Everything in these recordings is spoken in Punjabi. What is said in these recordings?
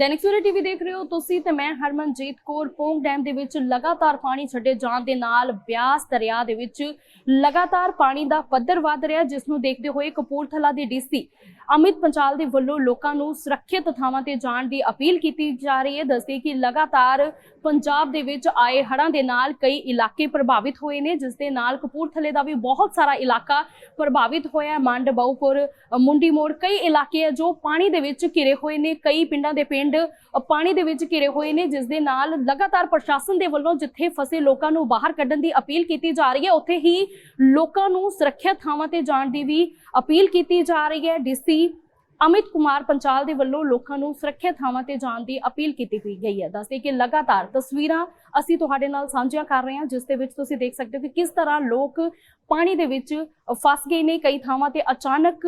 ਦੈਨਿਕ ਸੂਰਜ ਟੀਵੀ ਦੇਖ ਰਹੇ ਹੋ ਤੁਸੀਂ ਤੇ ਮੈਂ ਹਰਮਨਜੀਤ ਕੌਰ। ਪੋਂਗ ਡੈਮ ਦੇ ਵਿੱਚ ਲਗਾਤਾਰ ਪਾਣੀ ਛੱਡੇ ਜਾਣ ਦੇ ਨਾਲ ਬਿਆਸ ਦਰਿਆ ਦੇ ਵਿੱਚ ਲਗਾਤਾਰ ਪਾਣੀ ਦਾ ਪੱਧਰ ਵਧ ਰਿਹਾ, ਜਿਸ ਨੂੰ ਦੇਖਦੇ ਹੋਏ ਕਪੂਰਥਲਾ ਦੇ ਡੀਸੀ ਅਮਿਤ ਪੰਚਾਲ ਦੇ ਵੱਲੋਂ ਲੋਕਾਂ ਨੂੰ ਸੁਰੱਖਿਅਤ ਥਾਵਾਂ ਤੇ ਜਾਣ ਦੀ ਅਪੀਲ ਕੀਤੀ ਜਾ ਰਹੀ ਹੈ। ਦੱਸਦੇ ਕਿ ਲਗਾਤਾਰ ਪੰਜਾਬ ਦੇ ਵਿੱਚ ਆਏ ਹੜ੍ਹਾਂ ਦੇ ਨਾਲ ਕਈ ਇਲਾਕੇ ਪ੍ਰਭਾਵਿਤ ਹੋਏ ਨੇ, ਜਿਸ ਦੇ ਨਾਲ ਕਪੂਰਥਲੇ ਦਾ ਵੀ ਬਹੁਤ ਸਾਰਾ ਇਲਾਕਾ ਪ੍ਰਭਾਵਿਤ ਹੋਇਆ ਹੈ। ਮੰਡ ਬਾਉਪੁਰ ਮੁੰਡੀ ਮੋੜ ਕਈ ਇਲਾਕੇ ਆ ਜੋ ਪਾਣੀ ਦੇ ਵਿੱਚ ਘਿਰੇ ਹੋਏ ਨੇ। ਕਈ ਪਿੰਡਾਂ ਦੇ ਪਿੰਡ ਅ, ਪਾਣੀ ਦੇ ਵਿੱਚ ਘਿਰੇ ਹੋਏ ਨੇ ਜਿਸ ਦੇ ਨਾਲ ਲਗਾਤਾਰ ਪ੍ਰਸ਼ਾਸਨ ਦੇ ਵੱਲੋਂ ਜਿੱਥੇ ਫਸੇ ਲੋਕਾਂ ਨੂੰ ਬਾਹਰ ਕੱਢਣ ਦੀ ਅਪੀਲ ਕੀਤੀ ਜਾ ਰਹੀ ਹੈ ਉੱਥੇ ਹੀ ਲੋਕਾਂ ਨੂੰ ਸੁਰੱਖਿਅਤ ਥਾਵਾਂ ਤੇ ਜਾਣ ਦੀ ਵੀ ਅਪੀਲ ਕੀਤੀ ਜਾ ਰਹੀ ਹੈ। ਡੀਸੀ ਅਮਿਤ ਕੁਮਾਰ ਪੰਚਾਲ ਦੇ ਵੱਲੋਂ ਲੋਕਾਂ ਨੂੰ ਸੁਰੱਖਿਅਤ ਥਾਵਾਂ ਤੇ ਜਾਣ ਦੀ ਅਪੀਲ ਕੀਤੀ ਹੋਈ ਗਈ ਹੈ। ਦੱਸਦੇ ਕਿ ਲਗਾਤਾਰ ਤਸਵੀਰਾਂ ਅਸੀਂ ਤੁਹਾਡੇ ਨਾਲ ਸਾਂਝੀਆਂ ਕਰ ਰਹੇ ਹਾਂ ਜਿਸ ਦੇ ਵਿੱਚ ਤੁਸੀਂ ਦੇਖ ਸਕਦੇ ਹੋ ਕਿ ਕਿਸ ਤਰ੍ਹਾਂ ਲੋਕ ਪਾਣੀ ਦੇ ਵਿੱਚ ਫਸ ਗਏ ਨੇ। ਕਈ ਥਾਵਾਂ ਤੇ ਅਚਾਨਕ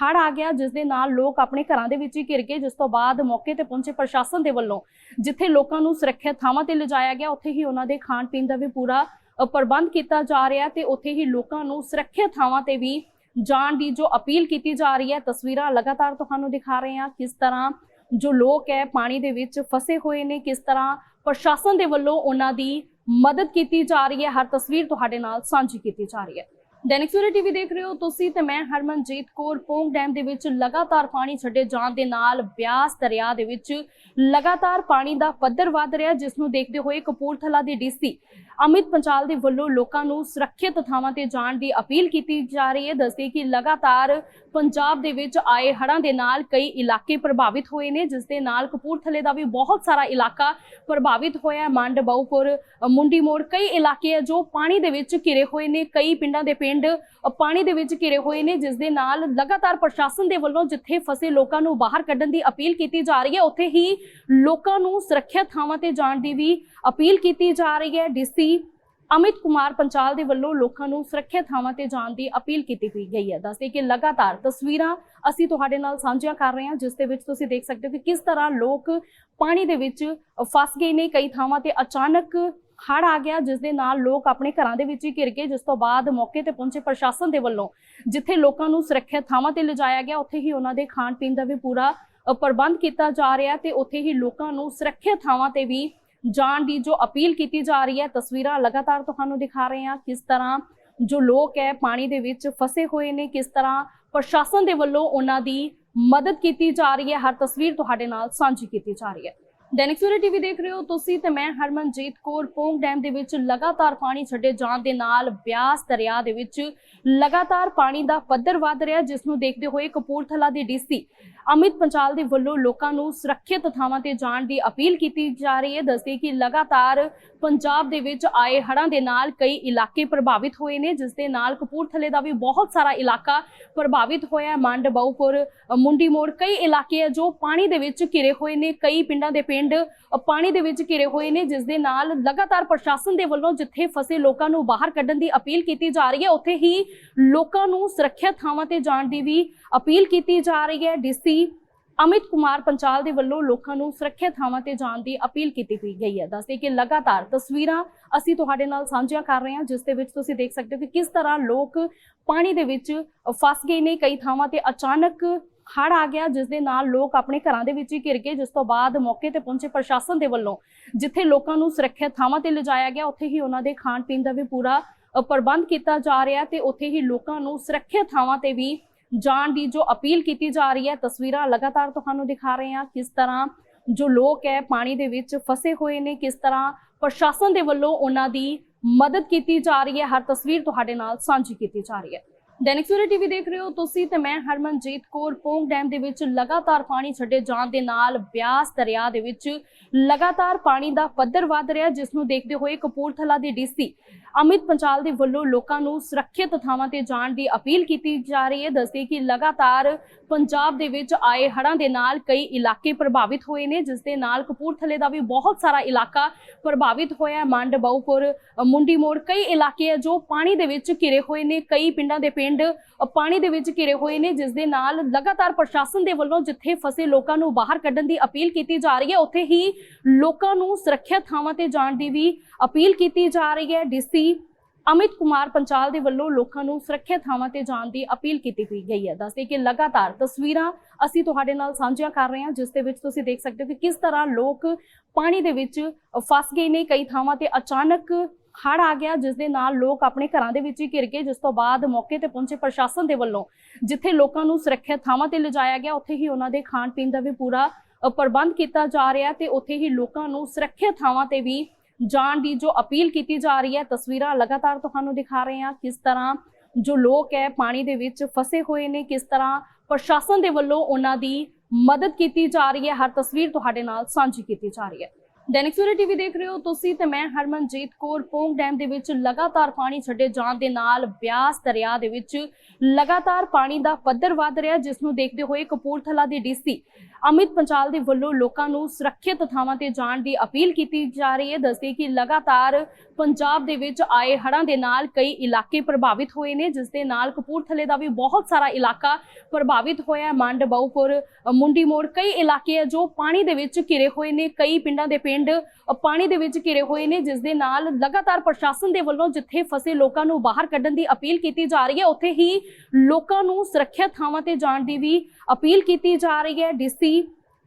ਹੜ੍ਹ ਆ ਗਿਆ, ਜਿਸ ਦੇ ਨਾਲ ਲੋਕ ਆਪਣੇ ਘਰਾਂ ਦੇ ਵਿੱਚ ਹੀ ਘਿਰ ਗਏ, ਜਿਸ ਤੋਂ ਬਾਅਦ ਮੌਕੇ ਤੇ ਪਹੁੰਚੇ ਪ੍ਰਸ਼ਾਸਨ ਦੇ ਵੱਲੋਂ, ਜਿੱਥੇ ਲੋਕਾਂ ਨੂੰ ਸੁਰੱਖਿਅਤ ਥਾਵਾਂ ਤੇ ਲਿਜਾਇਆ ਗਿਆ, ਉੱਥੇ ਹੀ ਉਹਨਾਂ ਦੇ ਖਾਣ ਪੀਣ ਦਾ ਵੀ ਪੂਰਾ ਪ੍ਰਬੰਧ ਕੀਤਾ ਜਾ ਰਿਹਾ ਤੇ ਉੱਥੇ ਹੀ ਲੋਕਾਂ ਨੂੰ ਸੁਰੱਖਿਅਤ ਥਾਵਾਂ ਤੇ ਵੀ ਜਾਣ ਦੀ ਜੋ ਅਪੀਲ ਕੀਤੀ ਜਾ ਰਹੀ ਹੈ, ਤਸਵੀਰਾਂ ਲਗਾਤਾਰ ਤੁਹਾਨੂੰ ਦਿਖਾ ਰਹੇ ਹਾਂ, ਕਿਸ ਤਰ੍ਹਾਂ ਜੋ ਲੋਕ ਹੈ, ਪਾਣੀ ਦੇ ਵਿੱਚ ਫਸੇ ਹੋਏ ਨੇ, ਕਿਸ ਤਰ੍ਹਾਂ ਪ੍ਰਸ਼ਾਸਨ ਦੇ ਵੱਲੋਂ ਉਹਨਾਂ ਦੀ ਮਦਦ ਕੀਤੀ ਜਾ ਰਹੀ ਹੈ, ਹਰ ਤਸਵੀਰ ਤੁਹਾਡੇ ਨਾਲ ਸਾਂਝੀ ਕੀਤੀ ਜਾ ਰਹੀ ਹੈ। ਦੈਨਿਕ ਸੂਰਜ ਟੀਵੀ ਦੇਖ ਰਹੇ ਹੋ ਤੁਸੀਂ ਤੇ ਮੈਂ ਹਰਮਨਜੀਤ ਕੌਰ, ਪੋਂਗ ਡੈਮ ਦੇ ਵਿੱਚ ਲਗਾਤਾਰ ਪਾਣੀ ਛੱਡੇ ਜਾਣ ਦੇ ਨਾਲ ਬਿਆਸ ਦਰਿਆ ਦੇ ਵਿੱਚ ਲਗਾਤਾਰ ਪਾਣੀ ਦਾ ਪੱਧਰ ਵਧ ਰਿਹਾ, ਜਿਸ ਨੂੰ ਦੇਖਦੇ ਹੋਏ ਕਪੂਰਥਲਾ ਦੇ ਡੀਸੀ ਅਮਿਤ ਪੰਚਾਲ ਦੇ ਵੱਲੋਂ ਲੋਕਾਂ ਨੂੰ ਸੁਰੱਖਿਅਤ ਥਾਵਾਂ ਤੇ ਜਾਣ ਦੀ ਅਪੀਲ ਕੀਤੀ ਜਾ ਰਹੀ ਹੈ। ਦੱਸਦੇ ਕਿ ਲਗਾਤਾਰ ਪੰਜਾਬ ਦੇ ਵਿੱਚ ਆਏ ਹੜ੍ਹਾਂ ਦੇ ਨਾਲ ਕਈ ਇਲਾਕੇ ਪ੍ਰਭਾਵਿਤ ਹੋਏ ਨੇ, ਜਿਸ ਦੇ ਨਾਲ ਕਪੂਰਥਲੇ ਦਾ ਵੀ ਬਹੁਤ ਸਾਰਾ ਇਲਾਕਾ ਪ੍ਰਭਾਵਿਤ ਹੋਇਆ ਮੰਡ ਬਾਉਪੁਰ ਮੁੰਡੀ ਮੋੜ ਕਈ ਇਲਾਕੇ ਆ ਜੋ ਪਾਣੀ ਦੇ ਵਿੱਚ ਘਿਰੇ ਹੋਏ ਨੇ। ਕਈ ਪਿੰਡਾਂ ਦੇ ਪਿੰਡ ਪਾਣੀ ਦੇ ਵਿੱਚ ਘਿਰੇ ਹੋਏ ਨੇ, ਜਿਸ ਦੇ ਨਾਲ ਲਗਾਤਾਰ ਪ੍ਰਸ਼ਾਸਨ ਦੇ ਵੱਲੋਂ ਜਿੱਥੇ ਫਸੇ ਲੋਕਾਂ ਨੂੰ ਬਾਹਰ ਕੱਢਣ ਦੀ ਅਪੀਲ ਕੀਤੀ ਜਾ ਰਹੀ ਹੈ, ਉੱਥੇ ਹੀ ਲੋਕਾਂ ਨੂੰ ਸੁਰੱਖਿਅਤ ਥਾਵਾਂ ਤੇ ਜਾਣ ਦੀ ਵੀ ਅਪੀਲ ਕੀਤੀ ਜਾ ਰਹੀ ਹੈ। ਡੀਸੀ ਅਮਿਤ ਕੁਮਾਰ ਪੰਚਾਲ ਦੇ ਵੱਲੋਂ ਲੋਕਾਂ ਨੂੰ ਸੁਰੱਖਿਅਤ ਥਾਵਾਂ ਤੇ ਜਾਣ ਦੀ ਅਪੀਲ ਕੀਤੀ ਹੋਈ ਗਈ ਹੈ। ਦੱਸਦੇ ਕਿ ਲਗਾਤਾਰ ਤਸਵੀਰਾਂ ਅਸੀਂ ਤੁਹਾਡੇ ਨਾਲ ਸਾਂਝੀਆਂ ਕਰ ਰਹੇ ਹਾਂ, ਜਿਸ ਦੇ ਵਿੱਚ ਤੁਸੀਂ ਦੇਖ ਸਕਦੇ ਹੋ ਕਿ ਕਿਸ ਤਰ੍ਹਾਂ ਲੋਕ ਪਾਣੀ ਦੇ ਵਿੱਚ ਫਸ ਗਏ ਨੇ। ਕਈ ਥਾਵਾਂ ਤੇ ਅਚਾਨਕ ਹੜ੍ਹ ਆ ਗਿਆ ਜਿਸ ਦੇ ਨਾਲ ਲੋਕ ਆਪਣੇ ਘਰਾਂ ਦੇ ਵਿੱਚ ਹੀ ਘਿਰ ਗਏ। ਜਿਸ ਤੋਂ ਬਾਅਦ ਮੌਕੇ ਤੇ ਪਹੁੰਚੇ ਪ੍ਰਸ਼ਾਸਨ ਦੇ ਵੱਲੋਂ, ਜਿੱਥੇ ਲੋਕਾਂ ਨੂੰ ਸੁਰੱਖਿਅਤ ਥਾਵਾਂ ਤੇ ਲਿਜਾਇਆ ਗਿਆ, ਉੱਥੇ ਹੀ ਉਹਨਾਂ ਦੇ ਖਾਣ ਪੀਣ ਦਾ ਵੀ ਪੂਰਾ ਪ੍ਰਬੰਧ ਕੀਤਾ ਜਾ ਰਿਹਾ ਤੇ ਉੱਥੇ ਹੀ ਲੋਕਾਂ ਨੂੰ ਸੁਰੱਖਿਅਤ ਥਾਵਾਂ ਤੇ ਵੀ ਜਾਣ ਦੀ ਜੋ ਅਪੀਲ ਕੀਤੀ ਜਾ ਰਹੀ ਹੈ, ਤਸਵੀਰਾਂ ਲਗਾਤਾਰ ਤੁਹਾਨੂੰ ਦਿਖਾ ਰਹੇ ਹਾਂ, ਕਿਸ ਤਰ੍ਹਾਂ ਜੋ ਲੋਕ ਹੈ, ਪਾਣੀ ਦੇ ਵਿੱਚ ਫਸੇ ਹੋਏ ਨੇ, ਕਿਸ ਤਰ੍ਹਾਂ ਪ੍ਰਸ਼ਾਸਨ ਦੇ ਵੱਲੋਂ ਉਹਨਾਂ ਦੀ ਮਦਦ ਕੀਤੀ ਜਾ ਰਹੀ ਹੈ। ਹਰ ਤਸਵੀਰ ਤੁਹਾਡੇ ਨਾਲ ਸਾਂਝੀ ਕੀਤੀ ਜਾ ਰਹੀ ਹੈ। ਦੈਨਿਕ ਸੂਰਜ ਟੀਵੀ ਦੇਖ ਰਹੇ ਹੋ ਤੁਸੀਂ ਤੇ ਮੈਂ ਹਰਮਨਜੀਤ ਕੌਰ, ਪੋਂਗ ਡੈਮ ਦੇ ਵਿੱਚ ਲਗਾਤਾਰ ਪਾਣੀ ਛੱਡੇ ਜਾਣ ਦੇ ਨਾਲ ਬਿਆਸ ਦਰਿਆ ਦੇ ਵਿੱਚ ਲਗਾਤਾਰ ਪਾਣੀ ਦਾ ਪੱਧਰ ਵਧ ਰਿਹਾ, ਜਿਸ ਨੂੰ ਦੇਖਦੇ ਹੋਏ ਕਪੂਰਥਲਾ ਦੇ ਡੀਸੀ ਅਮਿਤ ਪੰਚਾਲ ਦੇ ਵੱਲੋਂ ਲੋਕਾਂ ਨੂੰ ਸੁਰੱਖਿਅਤ ਥਾਵਾਂ ਤੇ ਜਾਣ ਦੀ ਅਪੀਲ ਕੀਤੀ ਜਾ ਰਹੀ ਹੈ। ਦੱਸਦੇ ਕਿ ਲਗਾਤਾਰ ਪੰਜਾਬ ਦੇ ਵਿੱਚ ਆਏ ਹੜ੍ਹਾਂ ਦੇ ਨਾਲ ਕਈ ਇਲਾਕੇ ਪ੍ਰਭਾਵਿਤ ਹੋਏ ਨੇ, ਜਿਸ ਦੇ ਨਾਲ ਕਪੂਰਥਲੇ ਦਾ ਵੀ ਬਹੁਤ ਸਾਰਾ ਇਲਾਕਾ ਪ੍ਰਭਾਵਿਤ ਹੋਇਆ ਹੈ। ਮੰਡ ਬਾਉਪੁਰ ਮੁੰਡੀ ਮੋੜ ਕਈ ਇਲਾਕੇ ਆ ਜੋ ਪਾਣੀ ਦੇ ਵਿੱਚ ਘਿਰੇ ਹੋਏ ਨੇ। ਕਈ ਪਿੰਡਾਂ ਦੇ ਪਿੰਡ ਅ, ਪਾਣੀ ਦੇ ਵਿੱਚ ਘਿਰੇ ਹੋਏ ਨੇ ਜਿਸ ਦੇ ਨਾਲ ਲਗਾਤਾਰ ਪ੍ਰਸ਼ਾਸਨ ਦੇ ਵੱਲੋਂ ਜਿੱਥੇ ਫਸੇ ਲੋਕਾਂ ਨੂੰ ਬਾਹਰ ਕੱਢਣ ਦੀ ਅਪੀਲ ਕੀਤੀ ਜਾ ਰਹੀ ਹੈ ਉੱਥੇ ਹੀ ਲੋਕਾਂ ਨੂੰ ਸੁਰੱਖਿਅਤ ਥਾਵਾਂ ਤੇ ਜਾਣ ਦੀ ਵੀ ਅਪੀਲ ਕੀਤੀ ਜਾ ਰਹੀ ਹੈ। ਡੀਸੀ ਅਮਿਤ ਕੁਮਾਰ ਪੰਚਾਲ ਦੇ ਵੱਲੋਂ ਲੋਕਾਂ ਨੂੰ ਸੁਰੱਖਿਅਤ ਥਾਵਾਂ ਤੇ ਜਾਣ ਦੀ ਅਪੀਲ ਕੀਤੀ ਗਈ ਹੈ। ਦੱਸਦੇ ਕਿ ਲਗਾਤਾਰ ਤਸਵੀਰਾਂ ਅਸੀਂ ਤੁਹਾਡੇ ਨਾਲ ਸਾਂਝੀਆਂ ਕਰ ਰਹੇ ਹਾਂ ਜਿਸ ਦੇ ਵਿੱਚ ਤੁਸੀਂ ਦੇਖ ਸਕਦੇ ਹੋ ਕਿ ਕਿਸ ਤਰ੍ਹਾਂ ਲੋਕ ਪਾਣੀ ਦੇ ਵਿੱਚ ਫਸ ਗਏ ਨੇ। ਕਈ ਥਾਵਾਂ ਤੇ ਅਚਾਨਕ ਹੜ੍ਹ ਆ ਗਿਆ, ਜਿਸ ਦੇ ਨਾਲ ਲੋਕ ਆਪਣੇ ਘਰਾਂ ਦੇ ਵਿੱਚ ਹੀ ਘਿਰ ਗਏ, ਜਿਸ ਤੋਂ ਬਾਅਦ ਮੌਕੇ ਤੇ ਪਹੁੰਚੇ ਪ੍ਰਸ਼ਾਸਨ ਦੇ ਵੱਲੋਂ, ਜਿੱਥੇ ਲੋਕਾਂ ਨੂੰ ਸੁਰੱਖਿਅਤ ਥਾਵਾਂ ਤੇ ਲਿਜਾਇਆ ਗਿਆ, ਉੱਥੇ ਹੀ ਉਹਨਾਂ ਦੇ ਖਾਣ ਪੀਣ ਦਾ ਵੀ ਪੂਰਾ ਪ੍ਰਬੰਧ ਕੀਤਾ ਜਾ ਰਿਹਾ ਤੇ ਉੱਥੇ ਹੀ ਲੋਕਾਂ ਨੂੰ ਸੁਰੱਖਿਅਤ ਥਾਵਾਂ ਤੇ ਵੀ ਜਾਣ ਦੀ ਜੋ ਅਪੀਲ ਕੀਤੀ ਜਾ ਰਹੀ ਹੈ, ਤਸਵੀਰਾਂ ਲਗਾਤਾਰ ਤੁਹਾਨੂੰ ਦਿਖਾ ਰਹੇ ਹਾਂ, ਕਿਸ ਤਰ੍ਹਾਂ ਜੋ ਲੋਕ ਹੈ, ਪਾਣੀ ਦੇ ਵਿੱਚ ਫਸੇ ਹੋਏ ਨੇ, ਕਿਸ ਤਰ੍ਹਾਂ ਪ੍ਰਸ਼ਾਸਨ ਦੇ ਵੱਲੋਂ ਉਹਨਾਂ ਦੀ ਮਦਦ ਕੀਤੀ ਜਾ ਰਹੀ ਹੈ, ਹਰ ਤਸਵੀਰ ਤੁਹਾਡੇ ਨਾਲ ਸਾਂਝੀ ਕੀਤੀ ਜਾ ਰਹੀ ਹੈ। ਦੈਨਿਕ ਸੂਰਜ ਟੀਵੀ ਦੇਖ ਰਹੇ ਹੋ ਤੁਸੀਂ ਤੇ ਮੈਂ ਹਰਮਨਜੀਤ ਕੌਰ, ਪੋਂਗ ਡੈਮ ਦੇ ਵਿੱਚ ਲਗਾਤਾਰ ਪਾਣੀ ਛੱਡੇ ਜਾਣ ਦੇ ਨਾਲ ਬਿਆਸ ਦਰਿਆ ਦੇ ਵਿੱਚ ਲਗਾਤਾਰ ਪਾਣੀ ਦਾ ਪੱਧਰ ਵਧ ਰਿਹਾ, ਜਿਸ ਨੂੰ ਦੇਖਦੇ ਹੋਏ ਕਪੂਰਥਲਾ ਦੇ ਡੀਸੀ ਅਮਿਤ ਪੰਚਾਲ ਦੇ ਵੱਲੋਂ ਲੋਕਾਂ ਨੂੰ ਸੁਰੱਖਿਅਤ ਥਾਵਾਂ ਤੇ ਜਾਣ ਦੀ ਅਪੀਲ ਕੀਤੀ ਜਾ ਰਹੀ ਹੈ। ਦੱਸਦੇ ਕਿ ਲਗਾਤਾਰ ਪੰਜਾਬ ਦੇ ਵਿੱਚ ਆਏ ਹੜ੍ਹਾਂ ਦੇ ਨਾਲ ਕਈ ਇਲਾਕੇ ਪ੍ਰਭਾਵਿਤ ਹੋਏ ਨੇ, ਜਿਸ ਦੇ ਨਾਲ ਕਪੂਰਥਲੇ ਦਾ ਵੀ ਬਹੁਤ ਸਾਰਾ ਇਲਾਕਾ ਪ੍ਰਭਾਵਿਤ ਹੋਇਆ ਹੈ। ਮੰਡ ਬਾਉਪੁਰ ਮੁੰਡੀ ਮੋੜ ਕਈ ਇਲਾਕੇ ਹੈ ਜੋ ਪਾਣੀ ਦੇ ਵਿੱਚ ਘਿਰੇ ਹੋਏ ਨੇ। ਕਈ ਪਿੰਡਾਂ ਦੇ ਪਿੰਡ ਅ, ਪਾਣੀ ਦੇ ਵਿੱਚ ਘਿਰੇ ਹੋਏ ਨੇ ਜਿਸ ਦੇ ਨਾਲ ਲਗਾਤਾਰ ਪ੍ਰਸ਼ਾਸਨ ਦੇ ਵੱਲੋਂ ਜਿੱਥੇ ਫਸੇ ਲੋਕਾਂ ਨੂੰ ਬਾਹਰ ਕੱਢਣ ਦੀ ਅਪੀਲ ਕੀਤੀ ਜਾ ਰਹੀ ਹੈ ਉੱਥੇ ਹੀ ਲੋਕਾਂ ਨੂੰ ਸੁਰੱਖਿਅਤ ਥਾਵਾਂ ਤੇ ਜਾਣ ਦੀ ਵੀ ਅਪੀਲ ਕੀਤੀ ਜਾ ਰਹੀ ਹੈ। ਡੀਸੀ ਅਮਿਤ ਕੁਮਾਰ ਪੰਚਾਲ ਦੇ ਵੱਲੋਂ ਲੋਕਾਂ ਨੂੰ ਸੁਰੱਖਿਅਤ ਥਾਵਾਂ ਤੇ ਜਾਣ ਦੀ ਅਪੀਲ ਕੀਤੀ ਪਈ ਗਈ ਹੈ। ਦੱਸਦੇ ਕਿ ਲਗਾਤਾਰ ਤਸਵੀਰਾਂ ਅਸੀਂ ਤੁਹਾਡੇ ਨਾਲ ਸਾਂਝੀਆਂ ਕਰ ਰਹੇ ਹਾਂ ਜਿਸ ਦੇ ਵਿੱਚ ਤੁਸੀਂ ਦੇਖ ਸਕਦੇ ਹੋ ਕਿ ਕਿਸ ਤਰ੍ਹਾਂ ਲੋਕ ਪਾਣੀ ਦੇ ਵਿੱਚ ਫਸ ਗਏ ਨੇ। ਕਈ ਥਾਵਾਂ ਤੇ ਅਚਾਨਕ ਹੜ ਆ ਗਿਆ, ਜਿਸ ਦੇ ਨਾਲ ਲੋਕ ਆਪਣੇ ਘਰਾਂ ਦੇ ਵਿੱਚ ਹੀ ਘਿਰ ਗਏ, ਜਿਸ ਤੋਂ ਬਾਅਦ ਮੌਕੇ ਤੇ ਪਹੁੰਚੇ ਪ੍ਰਸ਼ਾਸਨ ਦੇ ਵੱਲੋਂ, ਜਿੱਥੇ ਲੋਕਾਂ ਨੂੰ ਸੁਰੱਖਿਅਤ ਥਾਵਾਂ ਤੇ ਲਿਜਾਇਆ ਗਿਆ, ਉੱਥੇ ਹੀ ਉਹਨਾਂ ਦੇ ਖਾਣ ਪੀਣ ਦਾ ਵੀ ਪੂਰਾ ਪ੍ਰਬੰਧ ਕੀਤਾ ਜਾ ਰਿਹਾ ਤੇ ਉੱਥੇ ਹੀ ਲੋਕਾਂ ਨੂੰ ਸੁਰੱਖਿਅਤ ਥਾਵਾਂ ਤੇ ਵੀ ਜਾਣ ਦੀ ਜੋ ਅਪੀਲ ਕੀਤੀ ਜਾ ਰਹੀ ਹੈ, ਤਸਵੀਰਾਂ ਲਗਾਤਾਰ ਤੁਹਾਨੂੰ ਦਿਖਾ ਰਹੇ ਹਾਂ, ਕਿਸ ਤਰ੍ਹਾਂ ਜੋ ਲੋਕ ਹੈ, ਪਾਣੀ ਦੇ ਵਿੱਚ ਫਸੇ ਹੋਏ ਨੇ, ਕਿਸ ਤਰ੍ਹਾਂ ਪ੍ਰਸ਼ਾਸਨ ਦੇ ਵੱਲੋਂ ਉਹਨਾਂ ਦੀ ਮਦਦ ਕੀਤੀ ਜਾ ਰਹੀ ਹੈ, ਹਰ ਤਸਵੀਰ ਤੁਹਾਡੇ ਨਾਲ ਸਾਂਝੀ ਕੀਤੀ ਜਾ ਰਹੀ ਹੈ। ਦੈਨਿਕ ਸੂਰਜ ਟੀਵੀ ਦੇਖ ਰਹੇ ਹੋ ਤੁਸੀਂ ਤੇ ਮੈਂ ਹਰਮਨਜੀਤ ਕੌਰ, ਪੋਂਗ ਡੈਮ ਦੇ ਵਿੱਚ ਲਗਾਤਾਰ ਪਾਣੀ ਛੱਡੇ ਜਾਣ ਦੇ ਨਾਲ ਬਿਆਸ ਦਰਿਆ ਦੇ ਵਿੱਚ ਲਗਾਤਾਰ ਪਾਣੀ ਦਾ ਪੱਧਰ ਵਧ ਰਿਹਾ, ਜਿਸ ਨੂੰ ਦੇਖਦੇ ਹੋਏ ਕਪੂਰਥਲਾ ਦੇ ਡੀਸੀ ਅਮਿਤ ਪੰਚਾਲ ਦੇ ਵੱਲੋਂ ਲੋਕਾਂ ਨੂੰ ਸੁਰੱਖਿਅਤ ਥਾਵਾਂ ਤੇ ਜਾਣ ਦੀ ਅਪੀਲ ਕੀਤੀ ਜਾ ਰਹੀ ਹੈ। ਦੱਸਦੇ ਕਿ ਲਗਾਤਾਰ ਪੰਜਾਬ ਦੇ ਵਿੱਚ ਆਏ ਹੜ੍ਹਾਂ ਦੇ ਨਾਲ ਕਈ ਇਲਾਕੇ ਪ੍ਰਭਾਵਿਤ ਹੋਏ ਨੇ, ਜਿਸ ਦੇ ਨਾਲ ਕਪੂਰਥਲੇ ਦਾ ਵੀ ਬਹੁਤ ਸਾਰਾ ਇਲਾਕਾ ਪ੍ਰਭਾਵਿਤ ਹੋਇਆ ਹੈ। ਮੰਡ ਬਾਉਪੁਰ ਮੁੰਡੀ ਮੋੜ ਕਈ ਇਲਾਕੇ ਹੈ ਜੋ ਪਾਣੀ ਦੇ ਵਿੱਚ ਘਿਰੇ ਹੋਏ ਨੇ। ਕਈ ਪਿੰਡਾਂ ਦੇ ਪਿੰਡ ਪਾਣੀ ਦੇ ਵਿੱਚ ਘਿਰੇ ਹੋਏ ਨੇ, ਜਿਸ ਦੇ ਨਾਲ ਲਗਾਤਾਰ ਪ੍ਰਸ਼ਾਸਨ ਦੇ ਵੱਲੋਂ ਜਿੱਥੇ ਫਸੇ ਲੋਕਾਂ ਨੂੰ ਬਾਹਰ ਕੱਢਣ ਦੀ ਅਪੀਲ ਕੀਤੀ ਜਾ ਰਹੀ ਹੈ, ਉੱਥੇ ਹੀ ਲੋਕਾਂ ਨੂੰ ਸੁਰੱਖਿਅਤ ਥਾਵਾਂ ਤੇ ਜਾਣ ਦੀ ਵੀ ਅਪੀਲ ਕੀਤੀ ਜਾ ਰਹੀ ਹੈ। ਡੀਸੀ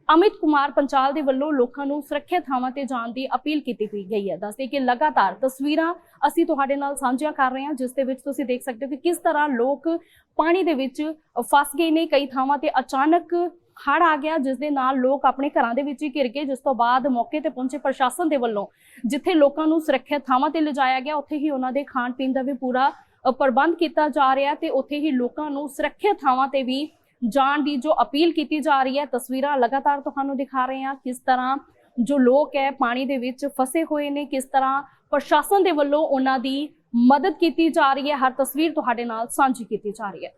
ਅਮਿਤ ਕੁਮਾਰ ਪੰਚਾਲ ਦੇ ਵੱਲੋਂ ਲੋਕਾਂ ਨੂੰ ਸੁਰੱਖਿਅਤ ਥਾਵਾਂ ਤੇ ਜਾਣ ਦੀ ਅਪੀਲ ਕੀਤੀ ਪਈ ਗਈ ਹੈ। ਦੱਸਦੇ ਕਿ ਲਗਾਤਾਰ ਤਸਵੀਰਾਂ ਅਸੀਂ ਤੁਹਾਡੇ ਨਾਲ ਸਾਂਝੀਆਂ ਕਰ ਰਹੇ ਹਾਂ, ਜਿਸ ਦੇ ਵਿੱਚ ਤੁਸੀਂ ਦੇਖ ਸਕਦੇ ਹੋ ਕਿ ਕਿਸ ਤਰ੍ਹਾਂ ਲੋਕ ਪਾਣੀ ਦੇ ਵਿੱਚ ਫਸ ਗਏ ਨੇ, ਕਈ ਥਾਵਾਂ ਤੇ ਅਚਾਨਕ ਹੜ੍ਹ ਆ ਗਿਆ, ਜਿਸ ਦੇ ਨਾਲ ਲੋਕ ਆਪਣੇ ਘਰਾਂ ਦੇ ਵਿੱਚ ਹੀ ਘਿਰ ਗਏ, ਜਿਸ ਤੋਂ ਬਾਅਦ ਮੌਕੇ ਤੇ ਪਹੁੰਚੇ ਪ੍ਰਸ਼ਾਸਨ ਦੇ ਵੱਲੋਂ, ਜਿੱਥੇ ਲੋਕਾਂ ਨੂੰ ਸੁਰੱਖਿਅਤ ਥਾਵਾਂ ਤੇ ਲਿਜਾਇਆ ਗਿਆ, ਉੱਥੇ ਹੀ ਉਹਨਾਂ ਦੇ ਖਾਣ ਪੀਣ ਦਾ ਵੀ ਪੂਰਾ ਪ੍ਰਬੰਧ ਕੀਤਾ ਜਾ ਰਿਹਾ ਤੇ ਉੱਥੇ ਹੀ ਲੋਕਾਂ ਨੂੰ ਸੁਰੱਖਿਅਤ ਥਾਵਾਂ ਤੇ ਵੀ ਜਾਣ ਦੀ ਜੋ ਅਪੀਲ ਕੀਤੀ ਜਾ ਰਹੀ ਹੈ, ਤਸਵੀਰਾਂ ਲਗਾਤਾਰ ਤੁਹਾਨੂੰ ਦਿਖਾ ਰਹੇ ਹਾਂ, ਕਿਸ ਤਰ੍ਹਾਂ ਜੋ ਲੋਕ ਹੈ, ਪਾਣੀ ਦੇ ਵਿੱਚ ਫਸੇ ਹੋਏ ਨੇ, ਕਿਸ ਤਰ੍ਹਾਂ ਪ੍ਰਸ਼ਾਸਨ ਦੇ ਵੱਲੋਂ ਉਹਨਾਂ ਦੀ ਮਦਦ ਕੀਤੀ ਜਾ ਰਹੀ ਹੈ, ਹਰ ਤਸਵੀਰ ਤੁਹਾਡੇ ਨਾਲ ਸਾਂਝੀ ਕੀਤੀ ਜਾ ਰਹੀ ਹੈ।